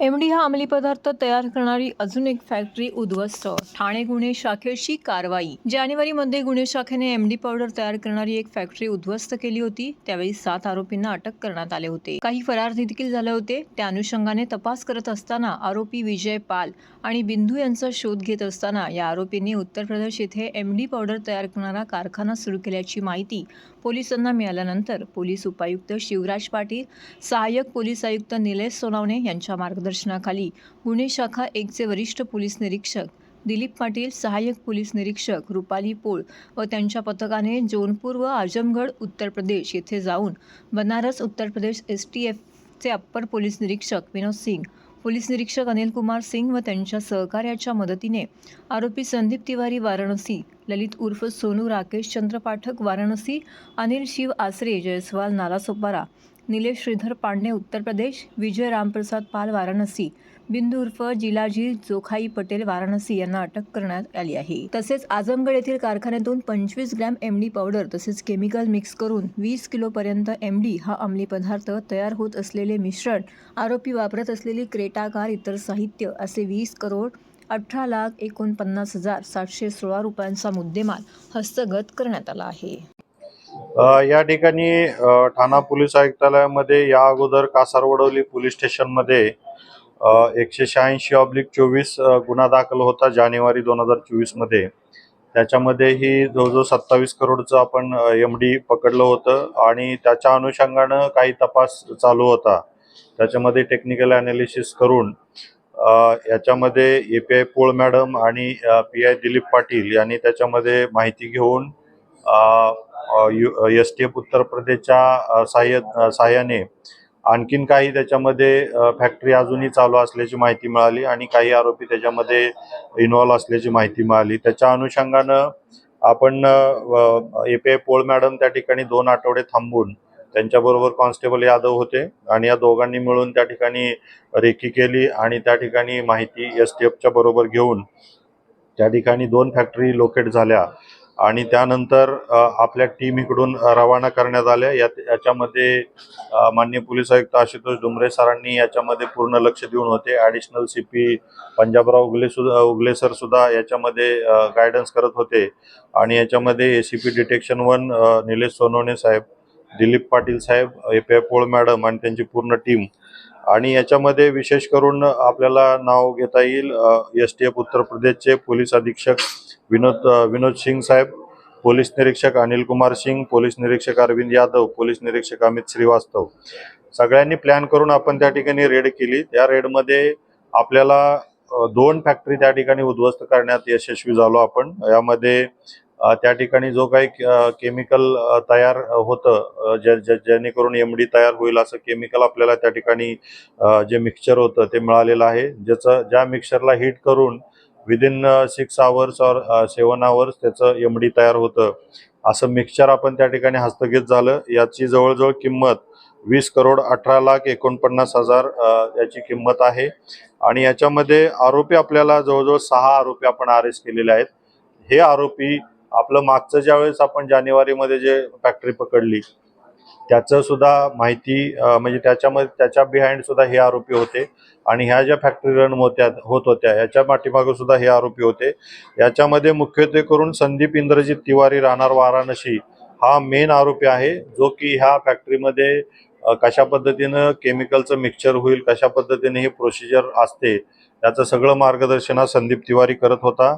MD हा अंमली पदार्थ तयार करणारी अजून एक फॅक्टरी उद्ध्वस्त. ठाणे गुन्हे शाखेची कारवाई. जानेवारीमध्ये गुन्हे शाखेने एमडी पावडर तयार करणारी एक फॅक्टरी उद्ध्वस्त केली होती. त्यावेळी सात आरोपींना अटक करण्यात आले होते. काही फरार देखील झाले होते. त्या अनुषंगाने तपास करत असताना आरोपी विजय पाल आणि बिंदू यांचा शोध घेत असताना या आरोपींनी उत्तर प्रदेश येथे एमडी पावडर तयार करणारा कारखाना सुरू केल्याची माहिती पोलिसांना मिळाल्यानंतर पोलीस उपायुक्त शिवराज पाटील सहाय्यक पोलीस आयुक्त निलेश सोनावणे यांच्या मार्गदर्शनाखाली गुन्हे शाखा एकचे वरिष्ठ पोलीस निरीक्षक दिलीप पाटील सहाय्यक पोलीस निरीक्षक रुपाली पोळ व त्यांच्या पथकाने जोनपूर व आजमगड उत्तर प्रदेश येथे जाऊन बनारस उत्तर प्रदेश एस टी एफचे अप्पर पोलीस निरीक्षक विनोद सिंग पोलीस निरीक्षक अनिल कुमार सिंग व त्यांच्या सहकार्याच्या मदतीने आरोपी संदीप तिवारी वाराणसी ललित उर्फ सोनू राकेश चंद्र पाठक वाराणसी अनिल शिव आसरे जयस्वाल नालासोपारा निलेश श्रीधर पांडे उत्तर प्रदेश विजय रामप्रसाद पाल वाराणसी. बिंदू उर्फ जिलाजी जोखाई पटेल वाराणसी यांना अटक करण्यात आली आहे. तसेच आजमगड येथील कारखान्यातून पंचवीस ग्रॅम एमडी पावडर तसेच केमिकल मिक्स करून वीस किलोपर्यंत एम डी हा अंमली पदार्थ तयार होत असलेले मिश्रण आरोपी वापरत असलेली क्रेटा कार इतर साहित्य असे वीस करोड अठरा लाख एकोणपन्नास हजार सातशे सोळा रुपयांचा मुद्देमाल हस्तगत करण्यात आला आहे. या ठिकाणी ठाणा पोलीस आयुक्तालयामध्ये या अगोदर कासारवडवली पोलीस स्टेशनमध्ये एकशे शहाऐंशी ऑब्लिक चोवीस गुन्हा दाखल होता जानेवारी दोन हजार चोवीसमध्ये त्याच्यामध्ये ही जवळजवळ सत्तावीस करोडचं आपण एम डी पकडलं होतं आणि त्याच्या अनुषंगानं काही तपास चालू होता. त्याच्यामध्ये टेक्निकल अनालिसिस करून याच्यामध्ये A P I Pol madam आणि पी आय दिलीप पाटील यांनी त्याच्यामध्ये माहिती घेऊन एस टी एफ उत्तर प्रदेशच्या सहाय्य सहाय्याने आणखीन काही त्याच्यामध्ये फॅक्टरी अजूनही चालू असल्याची माहिती मिळाली आणि काही आरोपी त्याच्यामध्ये इन्व्हॉल्व असल्याची माहिती मिळाली. त्याच्या अनुषंगानं आपण A P I Pol madam त्या ठिकाणी दोन आठवडे थांबून त्यांच्याबरोबर कॉन्स्टेबल यादव होते आणि या दोघांनी मिळून त्या ठिकाणी रेकी केली आणि त्या ठिकाणी माहिती एस टी एफच्या बरोबर घेऊन त्या ठिकाणी दोन फॅक्टरी लोकेट झाल्या. आणि त्यानंतर आपल्या टीम इकडून रवाना करण्यात आल्या. यात याच्यामध्ये मान्य माननीय पोलीस आयुक्त आशुतोष डुमरे सरांनी याच्यामध्ये पूर्ण लक्ष देऊन होते. Additional C P Panjabrao Ugale सुद्धा उगले सर सुद्धा याच्यामध्ये गायडन्स करत होते. आणि याच्यामध्ये A C P detection one Nilesh Sonawane साहेब दिलीप पाटील साहेब ए पी पोळ मॅडम आणि त्यांची पूर्ण टीम आणि याच्यामध्ये विशेष करून आपल्याला नाव घेता येईल एस टी एफ उत्तर प्रदेशचे पोलीस अधीक्षक विनोद विनोद सिंग साहेब पोलीस निरीक्षक अनिल कुमार सिंग पोलीस निरीक्षक अरविंद यादव पोलीस निरीक्षक अमित श्रीवास्तव. सगळ्यांनी प्लॅन करून आपण त्या ठिकाणी रेड केली. त्या रेडमध्ये आपल्याला दोन फॅक्टरी त्या ठिकाणी उद्ध्वस्त करण्यात यशस्वी झालो आपण. यामध्ये त्या ठिकाणी जो काही केमिकल तयार होतं जे- जे- जेणेकरून एमडी तयार होईल असं केमिकल आपल्याला त्या ठिकाणी जे मिक्सचर होतं ते मिळालेलं आहे. ज्याचं ज्या मिक्सचरला हीट करून विदिन सिक्स आवर्स और सेवन आवर्स त्याचं एम डी तयार होतं. असं मिक्सचर आपण त्या ठिकाणी हस्तगत झालं. याची जवळजवळ किंमत वीस करोड अठरा लाख एकोणपन्नास हजार uh, याची किंमत आहे. आणि याच्यामध्ये आरोपी आपल्याला जवळजवळ सहा आरोपी आपण अरेस्ट केलेले आहेत. हे आरोपी आपलं मागचं ज्यावेळेस आपण जानेवारीमध्ये जे फॅक्टरी पकडली त्याचं सुद्धा माहिती म्हणजे त्याच्यामध्ये त्याच्या बिहाइंड सुद्धा हे आरोपी होते. आणि ह्या ज्या फॅक्टरी रन होत्या होत होत्या याच्या पाठीमागे सुद्धा हे आरोपी होते. याच्यामध्ये मुख्यत्वे करून संदीप इंद्रजित तिवारी राहणार वाराणसी हा मेन आरोपी आहे जो की ह्या फॅक्टरीमध्ये कशा पद्धतीनं केमिकलचं मिक्सचर होईल कशा पद्धतीने ही प्रोसिजर असते याचं सगळं मार्गदर्शन हा संदीप तिवारी करत होता.